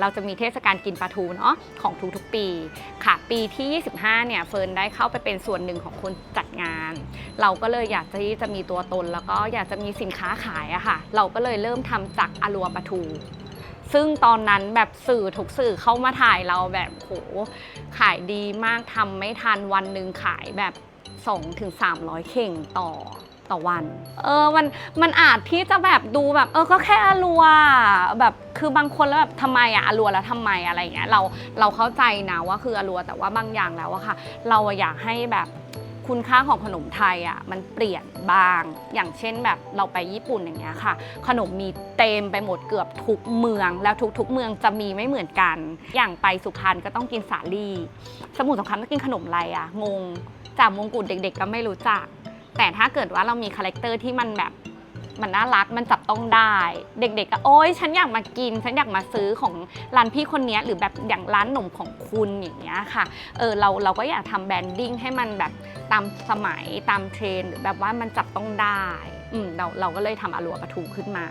เราจะมีเทศกาลกินปลาทูเนาะของทุกๆปีค่ะ ปีที่ 25 เนี่ยเฟิร์นได้เข้าไปเป็นส่วนหนึ่งของคนจัดงาน เราก็เลยอยากที่จะมีตัวตน แล้วก็อยากจะมีสินค้าขายอะค่ะ เราก็เลยเริ่มทำจากอลัวปลาทูซึ่งตอนนั้นแบบสื่อทุกสื่อเข้ามาถ่ายเราแบบโหขายดีมากทำไม่ทันวันหนึ่งขายแบบ2ถึง300 เข่งต่อ ต่อวัน เออมันมันอาจที่จะแบบดูแบบ เออก็แค่อลัวแบบคือบางคนแล้วแบบทำไมอะอลัวแล้วทำไมอะไรอย่างเงี้ยเราเราเข้าใจนะว่าคืออลัวแต่ว่าบางอย่างแล้วอะค่ะ เราอะอยากให้แบบคุณค่าของขนมไทยอะมันเปลี่ยนบ้าง อย่างเช่นแบบเราไปญี่ปุ่นอย่างเงี้ยค่ะ ขนมมีเต็มไปหมดเกือบทุกเมือง แล้วทุกๆ เมืองจะมีไม่เหมือนกัน อย่างไปสุพรรณก็ต้องกินสาลี่ สมุทรสงครามต้องกินขนมอะไรอะงงจากมงกุฎเด็ก ๆ ก็ไม่รู้จัก แต่ถ้าเกิดว่าเรามีคาแรคเตอร์ที่มันแบบมันน่ารักมันจับต้องได้ เด็กๆก็โอ๊ยฉันอยากมากิน ฉันอยากมาซื้อของร้านพี่คนนี้หรือแบบอย่างร้านหนมของคุณอย่างเงี้ยค่ะเออเราเราก็อยากทำแบรนดิ้งให้มันแบบตามสมัยตามเทรนหรือแบบว่ามันจับต้องได้อืมเราเราก็เลยทำอลัวปลาทูขึ้นมา